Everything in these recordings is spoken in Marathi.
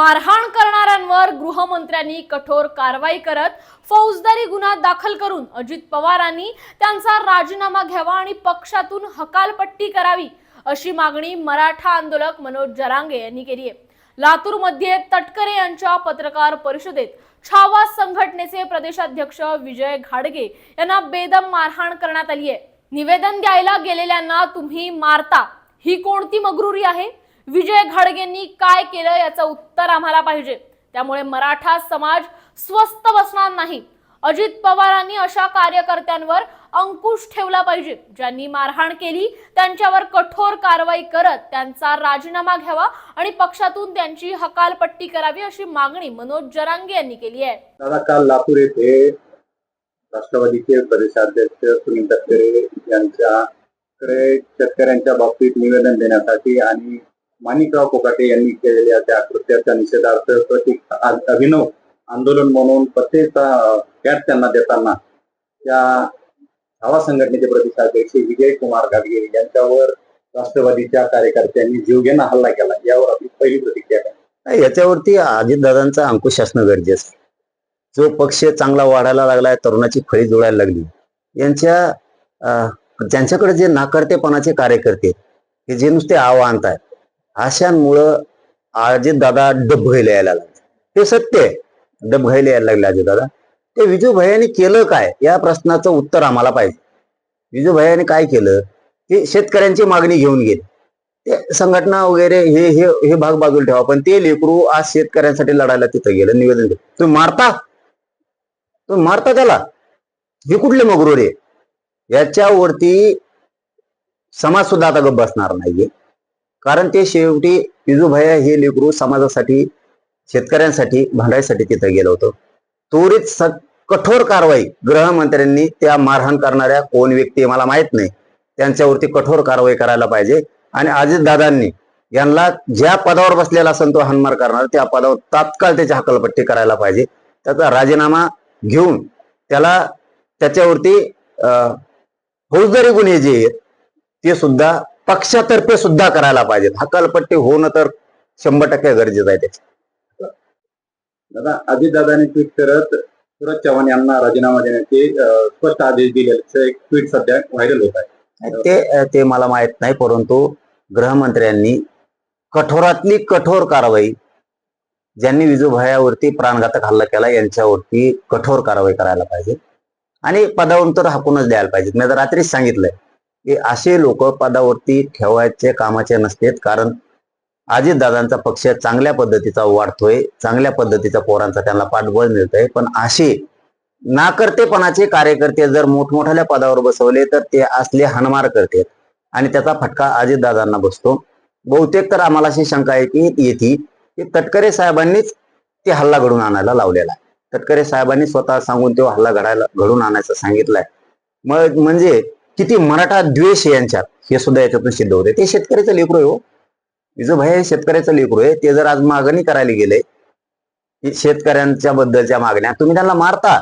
मारहाण करणाऱ्यांवर गृहमंत्र्यांनी कठोर कारवाई करत फौजदारी गुन्हा दाखल करून अजित पवारांनी त्यांचा राजीनामा घ्यावा आणि पक्षातून हकालपट्टी करावी अशी मागणी मराठा आंदोलक मनोज जरांगे यांनी केली आहे. लातूरमध्ये तटकरे यांच्या पत्रकार परिषदेत छावा संघटनेचे प्रदेशाध्यक्ष विजय घाडगे यांना बेदम मारहाण करण्यात आली आहे. निवेदन द्यायला गेलेल्यांना तुम्ही मारता. ही कोणती मगरुरी आहे? विजय घाडगेंनी काय केलं याचं उत्तर आम्हाला पाहिजे. त्यामुळे मराठा समाज स्वस्त बसणार नाही. अजित पवारांनी अशा कार्यकर्त्यांवर अंकुश ठेवला पाहिजे. ज्यांनी मारहाण केली त्यांच्यावर कठोर कारवाई करत त्यांचा राजीनामा घ्यावा आणि पक्षातून त्यांची हकालपट्टी करावी अशी मागणी मनोज जरांगे यांनी केली आहे. दादा काल लातूर येथे राष्ट्रवादीचे प्रदेशाध्यक्ष सुनील तटकरे यांच्याकडे शेतकऱ्यांच्या बाबतीत निवेदन देण्यासाठी आणि माणिकराव कोकाटे यांनी केलेल्या त्या कृत्याच्या निषेधार्थ प्रतीक अभिनव आंदोलन म्हणून प्रत्येकचा कॅट त्यांना देताना त्या धावा संघटनेचे प्रदेशाध्यक्ष विजय कुमार गाडगे यांच्यावर राष्ट्रवादीच्या कार्यकर्त्यांनी जीवघेणा हल्ला केला. यावर आपली पहिली प्रतिक्रिया काय? याच्यावरती अजितदादांचा अंकुश असणं गरजेचं जो पक्ष चांगला वाढायला लागलाय तरुणाची फळी जुळायला लागली. यांच्या अं, ज्यांच्याकडे जे नाकर्तेपणाचे कार्यकर्ते हे जे नुसते आव आहेत अशांमुळं अजितदादा डबघायला यायला लागले. हे सत्य आहे. डबघायला यायला लागले अजितदादा ते विजू केलं काय? या प्रश्नाचं उत्तर आम्हाला पाहिजे. विजू काय केलं? की शेतकऱ्यांची मागणी घेऊन गेले. ते संघटना वगैरे हे हे हे भाग बाजूला ठेवा. पण ते लेकरू आज शेतकऱ्यांसाठी लढायला तिथं गेलं. निवेदन तुम्ही मारता? तुम्ही मारता त्याला? हे कुठले मगरूर आहे? याच्यावरती समाज सुद्धा आता गप्प बसणार नाहीये. कारण ते शेवटी पिजूभया हे लेकरू समाजासाठी शेतकऱ्यांसाठी भांडायसाठी तिथं गेलं होतं. त्वरित कठोर कारवाई गृहमंत्र्यांनी त्या मारहाण करणाऱ्या कोण व्यक्ती मला माहीत नाही. त्यांच्यावरती कठोर कारवाई करायला पाहिजे. आणि अजितदादांनी यांना ज्या पदावर बसलेला असेल तो हानमार करणार त्या पदावर तात्काळ त्याची हकलपट्टी करायला पाहिजे. त्याचा राजीनामा घेऊन त्याला त्याच्यावरती अं, फौजदारी गुन्हे जे आहेत ते सुद्धा पक्षातर्फे सुद्धा करायला पाहिजेत. हकालपट्टी होणं तर शंभर टक्के गरजेचं आहे त्याचं. दादा अजितदादांनी ट्विट करत सूरज चव्हाण यांना राजीनामा देण्याचे स्पष्ट आदेश दिलेले एक ट्विट सध्या व्हायरल होत आहे. ते ते मला माहीत नाही परंतु गृहमंत्र्यांनी कठोरातली कठोर कारवाई ज्यांनी विजूभायावरती प्राणघातक हल्ला केला यांच्यावरती कठोर कारवाई करायला पाहिजे. आणि पदावरून तर हाकूनच द्यायला पाहिजे मी आता रात्रीच सांगितलंय. की असे लोक पदावरती ठेवायचे कामाचे नसतेत. कारण अजितदादांचा पक्ष चांगल्या पद्धतीचा वाढतोय चांगल्या पद्धतीचा पोरांचा त्यांना पाठबळ मिळतंय. पण असे नाकर्तेपणाचे कार्यकर्ते जर मोठमोठ्या पदावर बसवले तर ते असले हनमार करतात. आणि त्याचा फटका अजितदादांना बसतो. बहुतेक तर आम्हाला अशी शंका आहे की येते की तटकरे साहेबांनीच ते हल्ला घडून आणायला लावलेला आहे. तटकरे साहेबांनी स्वतः सांगून तो हल्ला घडायला घडून आणायचं सांगितलंय. मग म्हणजे किती मराठा द्वेष यांच्यात? हे सुद्धा याच्यातून सिद्ध होते. ते शेतकऱ्याचं लेकरू आहे हो. विजोभाई हे शेतकऱ्याचं लेकरू आहे ते जर आज मागणी करायला गेले शेतकऱ्यांच्या बद्दलच्या मागण्या तुम्ही त्यांना मारता.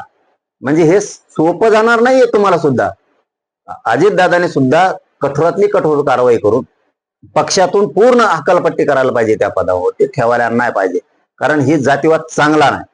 म्हणजे हे सोपं जाणार नाहीये तुम्हाला सुद्धा. अजितदादाने सुद्धा कठोरातली कठोर कारवाई करून पक्षातून पूर्ण हकालपट्टी करायला पाहिजे त्या पदावर. ते ठेवायला नाही पाहिजे. कारण ही जातीवाद चांगला नाही.